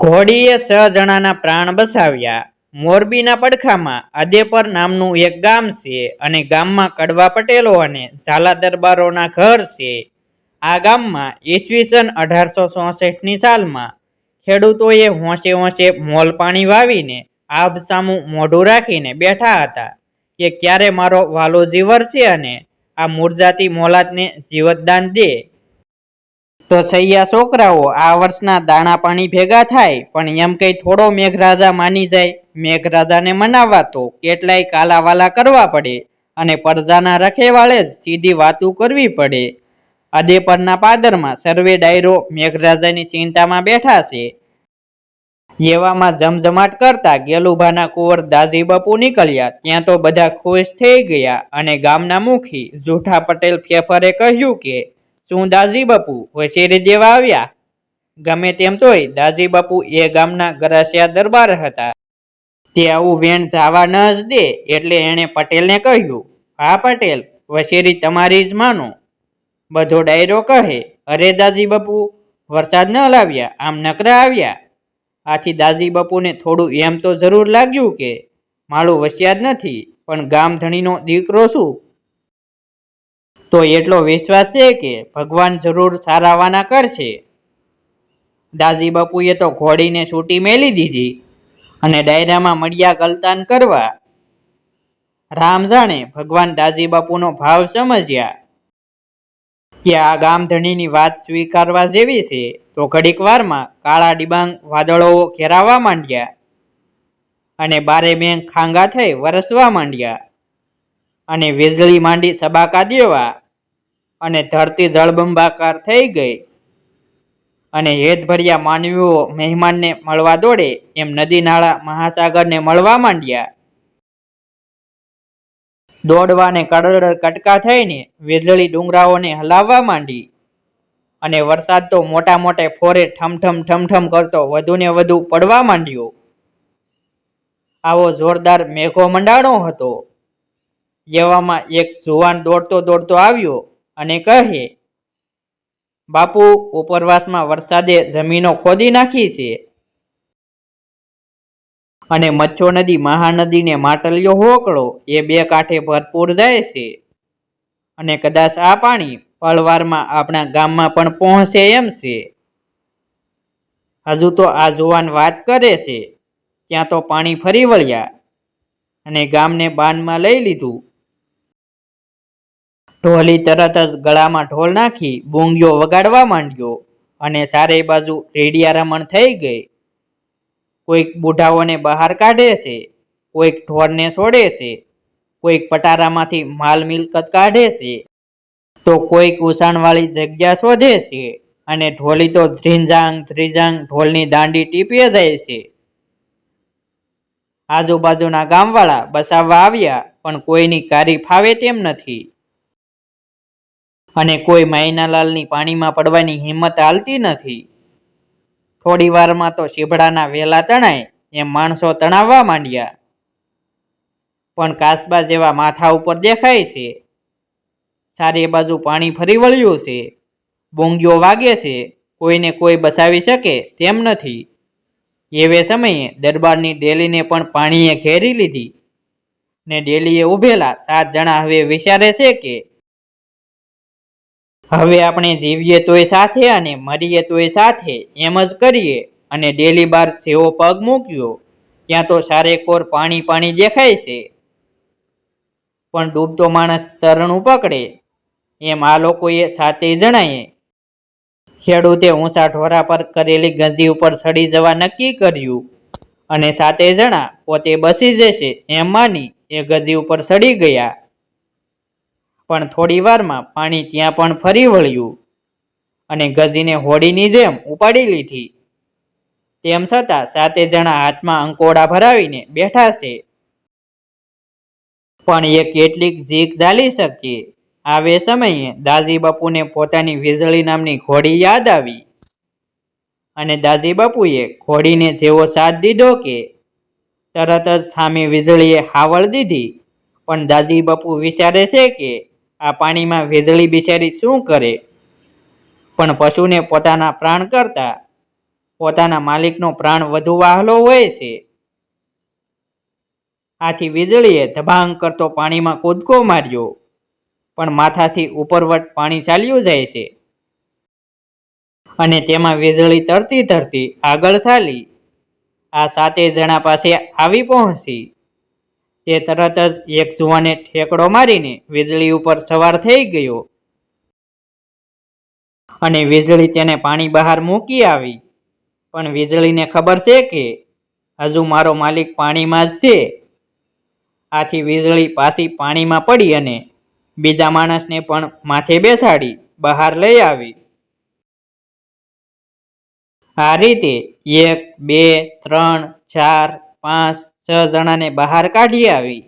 ઘોડીએ છ જણાના પ્રાણ બચાવ્યા મોરબીના પડખામાં આદેપર નામનું એક ગામ છે અને ગામમાં કડવા પટેલો અને ઝાલા દરબારોના ઘર છે. આ ગામમાં ઈસવીસન અઢારસો ચોસઠની સાલમાં ખેડૂતોએ હોંશે હોંશે મોલ પાણી વાવીને આભ સામું મોઢું રાખીને બેઠા હતા કે ક્યારે મારો વાલો જીવરશે અને આ મૂળજાતી મોલાતને જીવતદાન દે. તો સૈયા છોકરાઓ, આ વર્ષના દાણા પાણી ભેગા થાય, પણ એમ કઈ થોડો મેઘરાજા માની જાય. મેઘરાજાને મનાવવા તો કેટલાય કાલાવાલા કરવા પડે અને પડદાના રખેવાળે જ સીધી વાતું કરવી પડે. અદેપરના પાદરમાં સર્વે ડાયરો મેઘરાજાની ચિંતામાં બેઠા છે. એવામાં જમજમાટ કરતા ગેલુભાના કુંવર દાદી બાપુ નીકળ્યા. ત્યાં તો બધા ખુશ થઈ ગયા અને ગામના મુખી જૂઠા પટેલ ફેફરે કહ્યું કે શું દાઝી બાપુ વસેરી દેવા આવ્યા? ગમે તેમ તોય દાઝી બાપુ એ ગામના ગરાસિયા દરબાર હતા. તે આવું વેણ જવા ન જ દે એટલે એણે પટેલને કહ્યું, હા પટેલ વસેરી તમારી જ માનો. બધો ડાયરો કહે, અરે દાજી બાપુ, વરસાદ ન લાવ્યા, આમ નકરા આવ્યા. આથી દાદી બાપુને થોડું એમ તો જરૂર લાગ્યું કે, મારું વસ્યા જ નથી, પણ ગામ ધણીનો દીકરો શું તો એટલો વિશ્વાસ છે કે ભગવાન જરૂર સારાવાના કરશે. દાદી બાપુએ તો ઘોડીને છૂટી મેલી દીધી અને ડાયરામાં મળ્યા ગલતાન કરવા રામ જાણે ભગવાન દાદી બાપુનો ભાવ સમજ્યા કે આ ગામધણીની વાત સ્વીકારવા જેવી છે તો ઘડીક વારમાં કાળા ડિબાંગ વાદળો ઘેરાવા માંડ્યા અને બારે બેંક ખાંગા થઈ વરસવા માંડ્યા. અને વીજળી માંડી સબાકા દેવા અને ધરતી જળબંબાકાર થઈ ગઈ. અને હેતભર્યા માનવીઓ મહેમાનને મળવા દોડે એમ નદી નાળા મહાસાગરને મળવા માંડ્યા. દોડવાને કડડ કટકા થઈને વીજળી ડુંગરાઓને હલાવવા માંડી. અને વરસાદ તો મોટા મોટે ફોરે ઠમઠમ ઠમઠમ કરતો વધુને વધુ પડવા માંડ્યો. આવો જોરદાર મેઘો મંડાણો હતો. એવામાં એક જુવાન દોડતો દોડતો આવ્યો અને કહે, બાપુ, ઉપરવાસમાં વરસાદે જમીનો ખોદી નાખી છે. અને મચ્છો નદી, મહાનદીને માટલિયો હોકળો, એ બે કાંઠે ભરપૂર જાય છે. અને કદાચ આ પાણી પળવારમાં આપણા ગામમાં પણ પહોંચે એમ છે. હજુ તો આ જુવાન વાત કરે છે. ત્યાં તો પાણી ફરી વળ્યા અને ગામને બાનમાં લઈ લીધું. ઢોલી તરત જ ગળામાં ઢોલ નાખી બૂંગીઓ વગાડવા માંડ્યો અને ચારે બાજુ રેડિયા રમણ થઈ ગઈ. કોઈક બુઢાઓને બહાર કાઢે છે, કોઈક ઢોરને છોડે છે, કોઈક પટારામાંથી માલ મિલકત કાઢે છે. તો કોઈક ઉસાણવાળી જગ્યા શોધે છે અને ઢોલી તો ધ્રીંજાંગ ધ્રીજાંગ ઢોલની દાંડી ટીપીએ જાય છે. આજુબાજુના ગામવાળા બસાવવા આવ્યા પણ કોઈની કારી ફાવે તેમ નથી. અને કોઈ માયનાલાલની પાણીમાં પડવાની હિંમત હાલતી નથી. થોડી વારમાં તો શીભડાના વેલા તણાય એમ માણસો તણાવવા માંડ્યા. પણ કાસબા જેવા માથા ઉપર દેખાય છે. સારી બાજુ પાણી ફરી વળ્યું છે. બોંગીઓ વાગે છે. કોઈને કોઈ બસાવી શકે તેમ નથી. એવે સમયે દરબારની ડેલીને પણ પાણીએ ઘેરી લીધી. ને ડેલીએ ઉભેલા સાત જણા હવે વિચારે છે કે હવે આપણે જીવીએ તોય સાથે અને મરીએ તોય સાથે એમ જ કરીએ. અને ડેલી બાર જેવો પગ મૂક્યો. ત્યાં તો સારેકોર પાણી પાણી દેખાય છે. પણ ડૂબતો માણસ તરણું પકડે એમ આ લોકોએ સાથે જણાએ ખેડૂતે ઊંચા ઢોરા પર કરેલી ગંજી ઉપર ચડી જવા નક્કી કર્યું. અને સાતે જણા પોતે બસી જશે એમ માની એ ગદી ઉપર ચડી ગયા. પણ થોડી વારમાં પાણી ત્યાં પણ ફરી વળ્યું અને ગજીને હોડીની જેમ ઉપાડી લીધી. તેમ છતાં સાતે જણા હાથમાં અંકોડા ભરાવીને બેઠા છે. પણ એ કેટલીક જીક ઝાલી શકીએ આવે સમયે દાદી બાપુને પોતાની વીજળી નામની ઘોડી યાદ આવી. અને દાદી બાપુએ ઘોડીને જેવો સાથ દીધો કે તરત જ સામે વીજળીએ હાવળ દીધી. પણ દાદી બાપુ વિચારે છે કે આ પાણીમાં વીજળી બિચારી શું કરે? પણ પશુને પોતાના પ્રાણ કરતા પોતાના માલિકનો પ્રાણ વધુ વહાલો હોય છે. આથી વીજળીએ ધબાંગ કરતો પાણીમાં કૂદકો માર્યો, પણ માથાથી ઉપરવટ પાણી ચાલ્યું જાય છે. અને તેમાં વીજળી તરતી તરતી આગળ ચાલી, આ સાતે જણા પાસે આવી પહોંચી. તે તરત જ એક જુવાને ઠેકડો મારીને વીજળી ઉપર સવાર થઈ ગયો. અને વીજળી તેને પાણી બહાર મૂકી આવી. પણ વીજળીને ખબર છે કે હજુ મારો માલિક પાણીમાં જ છે. આથી વીજળી પાછી પાણીમાં પડી અને બીજા માણસને પણ માથે બેસાડી બહાર લઈ આવી. આ રીતે એક, બે, ત્રણ, ચાર, પાંચ છ જણાને બહાર કાઢી આવી.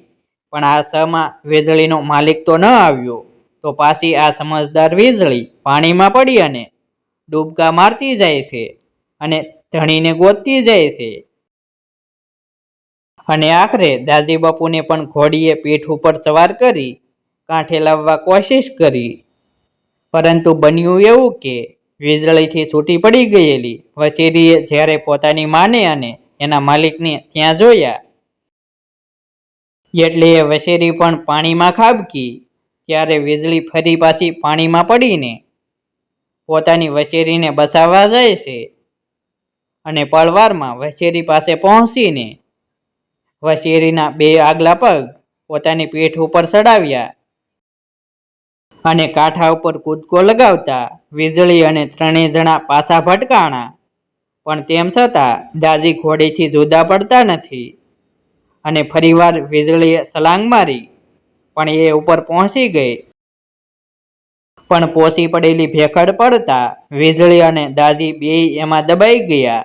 પણ આ છમાં વીજળીનો માલિક તો ન આવ્યો. તો પાછી આ સમજદાર વીજળી પાણીમાં પડી અને ડૂબકા મારતી જાય છે અને ધણીને ગોતતી જાય છે. અને આખરે દાદી બાપુને પણ ઘોડીએ પીઠ ઉપર સવાર કરી, કાંઠે લાવવા કોશિશ કરી. પરંતુ બન્યું એવું કે વીજળીથી છૂટી પડી ગયેલી વચેરીએ જ્યારે પોતાની માને અને એના માલિકને ત્યાં જોયા એટલે એ વશેરી પણ પાણીમાં ખાબકી, ત્યારે વીજળી ફરી પાછી પાણીમાં પડીને પોતાની વશેરીને બસાવવા જાય છે અને પળવારમાં વશેરી પાસે પહોંચીને વશેરીના બે આગલા પગ પોતાની પીઠ ઉપર ચડાવ્યા અને કાંઠા ઉપર કૂદકો લગાવતા વીજળી અને ત્રણેય જણા પાછા ભટકાણા. પણ તેમ છતાં દાજી ઘોડીથી જુદા પડતા નથી. અને ફરીવાર વીજળીએ છલાંગ મારી, પણ એ ઉપર પહોંચી ગઈ. પણ પોસી પડેલી ભેખડ પડતા વીજળી અને દાદી બેય એમાં દબાઈ ગયા.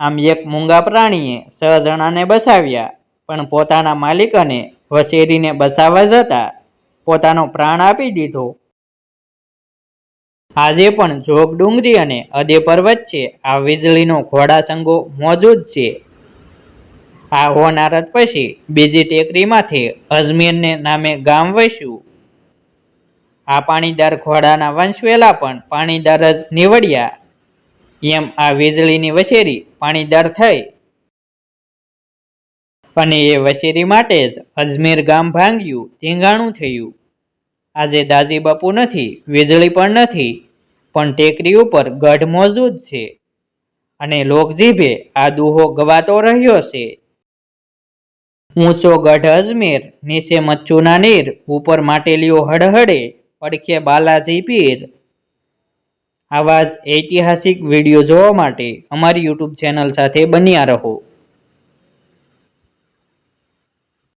આમ એક મૂંગા પ્રાણીએ છ જણાને બસાવ્યા, પણ પોતાના માલિકને વસેરીને બસાવવા જતા પોતાનો પ્રાણ આપી દીધો. આજે પણ જોગ ડુંગરી અને પર્વત છે આ વીજળીનો ઘોડા સંગો મોજૂદ છે. આ હોનારત પછી બીજી ટેકરીમાંથી અજમેરને નામે ગામ વસ્યું. આ પાણીદાર ઘોડાના વંશવેલા પણ પાણીદાર જ નીવડ્યા. એમ આ વીજળીની વસેરી પાણીદાર થઈ. અને એ વસેરી માટે જ અજમેર ગામ ભાંગ્યું ધીંગાણું થયું. આજે દાદી બાપુ નથી, વીજળી પણ નથી, પણ ટેકરી ઉપર ગઢ મોજૂદ છે. અને લોકજીભે આ દુહો ગવાતો રહ્યો છે. ઊંચો ગઢ અજમેર, નીચે મચ્છુના નીર, ઉપર માટેલીઓ હડહડે પડખે બાલાજી પીર. આવા જ ઐતિહાસિક વીડિયો જોવા માટે અમારી યુટ્યુબ ચેનલ સાથે બન્યા રહો.